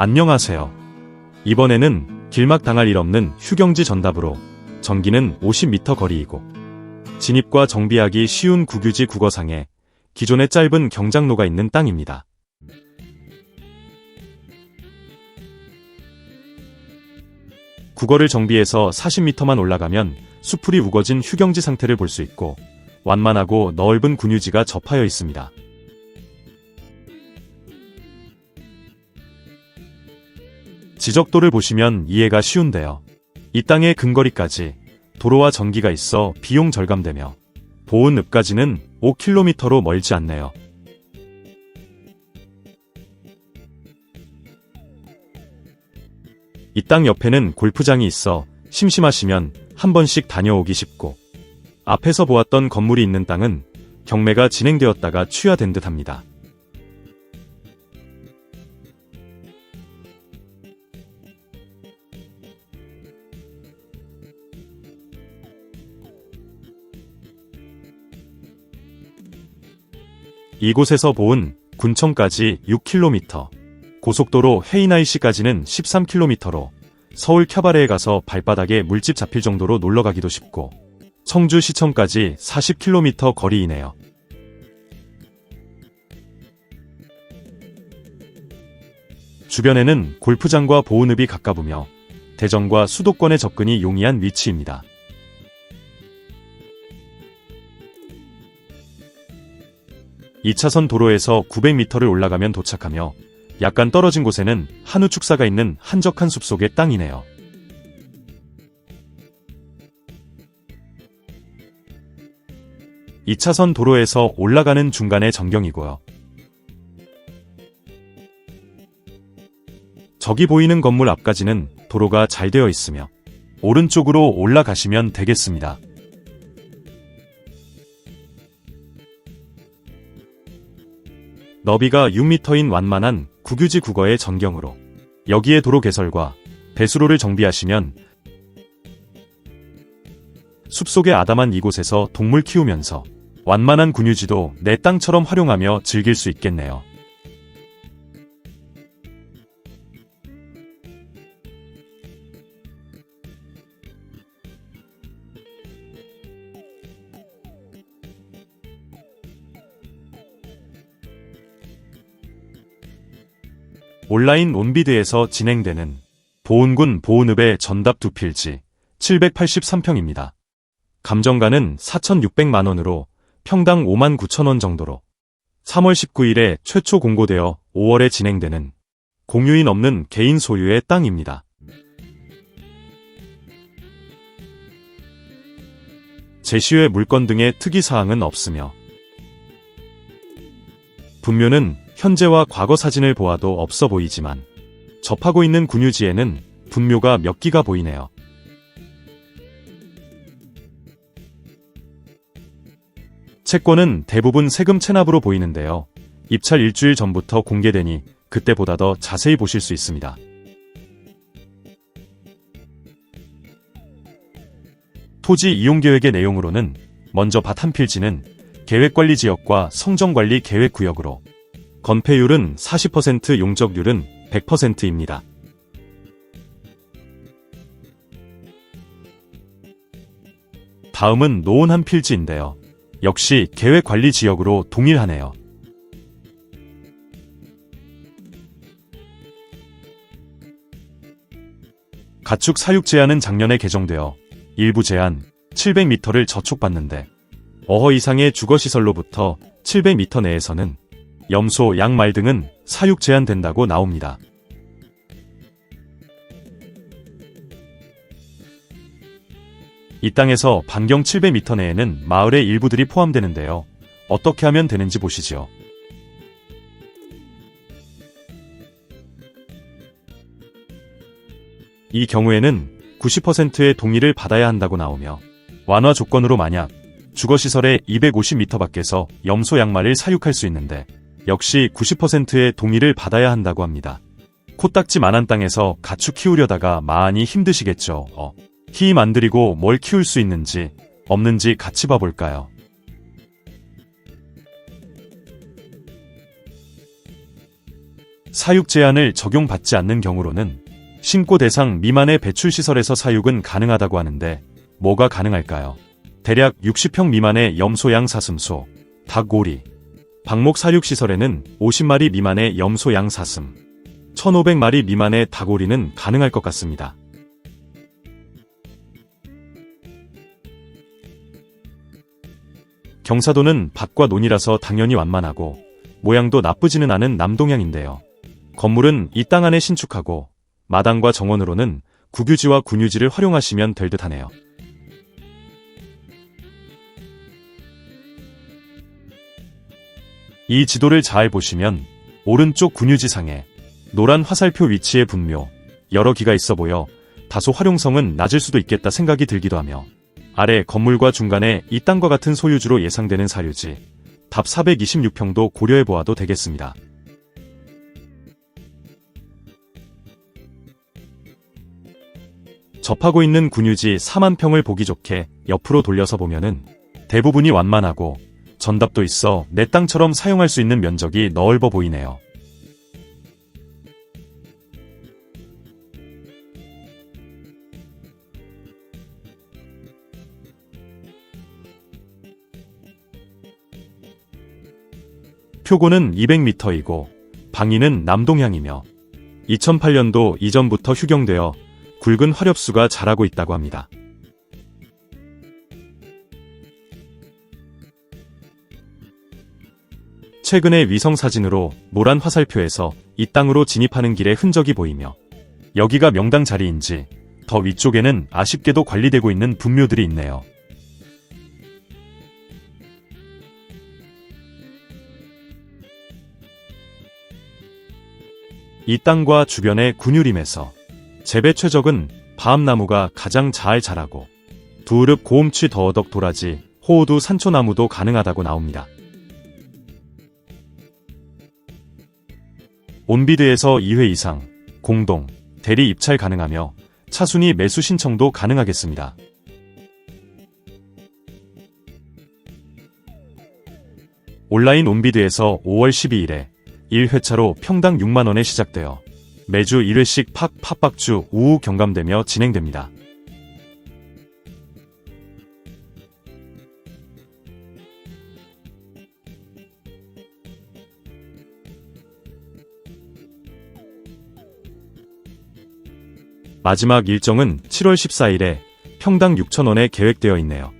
안녕하세요. 이번에는 길막 당할 일 없는 휴경지 전답으로 전기는 50m 거리이고 진입과 정비하기 쉬운 국유지 국어상에 기존의 짧은 경장로가 있는 땅입니다. 국어를 정비해서 40m만 올라가면 수풀이 우거진 휴경지 상태를 볼 수 있고 완만하고 넓은 군유지가 접하여 있습니다. 지적도를 보시면 이해가 쉬운데요. 이 땅의 근거리까지 도로와 전기가 있어 비용 절감되며 보은읍까지는 5km로 멀지 않네요. 이 땅 옆에는 골프장이 있어 심심하시면 한 번씩 다녀오기 쉽고 앞에서 보았던 건물이 있는 땅은 경매가 진행되었다가 취하된 듯 합니다. 이곳에서 보은 군청까지 6km, 고속도로 헤이나이시까지는 13km로 서울 캬바레에 가서 발바닥에 물집 잡힐 정도로 놀러 가기도 쉽고 청주 시청까지 40km 거리이네요. 주변에는 골프장과 보은읍이 가까우며 대전과 수도권에 접근이 용이한 위치입니다. 이차선 도로에서 900m를 올라가면 도착하며 약간 떨어진 곳에는 한우 축사가 있는 한적한 숲속의 땅이네요. 이차선 도로에서 올라가는 중간의 전경이고요. 저기 보이는 건물 앞까지는 도로가 잘 되어 있으며 오른쪽으로 올라가시면 되겠습니다. 너비가 6m인 완만한 국유지 국어의 전경으로 여기에 도로 개설과 배수로를 정비하시면 숲속의 아담한 이곳에서 동물 키우면서 완만한 군유지도 내 땅처럼 활용하며 즐길 수 있겠네요. 온라인 온비드에서 진행되는 보은군 보은읍의 전답 두 필지 783평입니다. 감정가는 4,600만원으로 평당 5만 9천원 정도로 3월 19일에 최초 공고되어 5월에 진행되는 공유인 없는 개인 소유의 땅입니다. 제시외 물건 등의 특이사항은 없으며 분묘는 현재와 과거 사진을 보아도 없어 보이지만 접하고 있는 군유지에는 분묘가 몇 기가 보이네요. 채권은 대부분 세금 체납으로 보이는데요. 입찰 일주일 전부터 공개되니 그때보다 더 자세히 보실 수 있습니다. 토지 이용 계획의 내용으로는 먼저 밭 한 필지는 계획관리 지역과 성정관리 계획구역으로 건폐율은 40% 용적률은 100%입니다. 다음은 노원 한 필지인데요. 역시 계획관리 지역으로 동일하네요. 가축 사육 제한은 작년에 개정되어 일부 제한 700m를 저촉받는데 어허 이상의 주거시설로부터 700m 내에서는 염소, 양, 말 등은 사육 제한된다고 나옵니다. 이 땅에서 반경 700m 내에는 마을의 일부들이 포함되는데요. 어떻게 하면 되는지 보시죠. 이 경우에는 90%의 동의를 받아야 한다고 나오며 완화 조건으로 만약 주거시설의 250m 밖에서 염소 양말을 사육할 수 있는데 역시 90%의 동의를 받아야 한다고 합니다. 코딱지만한 땅에서 가축 키우려다가 많이 힘드시겠죠. 어. 힘 안 들이고 뭘 키울 수 있는지 없는지 같이 봐볼까요? 사육 제한을 적용받지 않는 경우로는 신고 대상 미만의 배출시설에서 사육은 가능하다고 하는데 뭐가 가능할까요? 대략 60평 미만의 염소양 사슴소, 닭오리, 방목 사육시설에는 50마리 미만의 염소 양 사슴, 1500마리 미만의 닭오리는 가능할 것 같습니다. 경사도는 밭과 논이라서 당연히 완만하고 모양도 나쁘지는 않은 남동향인데요. 건물은 이 땅 안에 신축하고 마당과 정원으로는 국유지와 군유지를 활용하시면 될 듯하네요. 이 지도를 잘 보시면 오른쪽 군유지상에 노란 화살표 위치의 분묘 여러 기가 있어 보여 다소 활용성은 낮을 수도 있겠다 생각이 들기도 하며 아래 건물과 중간에 이 땅과 같은 소유주로 예상되는 사유지 답 426평도 고려해 보아도 되겠습니다. 접하고 있는 군유지 4만 평을 보기 좋게 옆으로 돌려서 보면은 대부분이 완만하고 전답도 있어 내 땅처럼 사용할 수 있는 면적이 넓어 보이네요. 표고는 200m이고 방위는 남동향이며 2008년도 이전부터 휴경되어 굵은 화렵수가 자라고 있다고 합니다. 최근의 위성 사진으로 노란 화살표에서 이 땅으로 진입하는 길의 흔적이 보이며 여기가 명당 자리인지 더 위쪽에는 아쉽게도 관리되고 있는 분묘들이 있네요. 이 땅과 주변의 군유림에서 재배 최적은 밤나무가 가장 잘 자라고 두릅 고음취 더덕 도라지 호우두 산초나무도 가능하다고 나옵니다. 온비드에서 2회 이상 공동 대리 입찰 가능하며 차순위 매수 신청도 가능하겠습니다. 온라인 온비드에서 5월 12일에 1회차로 평당 6만원에 시작되어 매주 1회씩 팍 팥박주 우우 경감되며 진행됩니다. 마지막 일정은 7월 14일에 평당 6천원에 계획되어 있네요.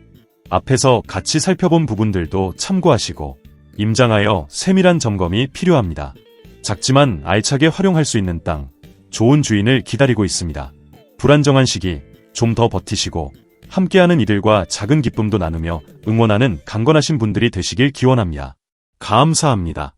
앞에서 같이 살펴본 부분들도 참고하시고 임장하여 세밀한 점검이 필요합니다. 작지만 알차게 활용할 수 있는 땅, 좋은 주인을 기다리고 있습니다. 불안정한 시기, 좀 더 버티시고 함께하는 이들과 작은 기쁨도 나누며 응원하는 강건하신 분들이 되시길 기원합니다. 감사합니다.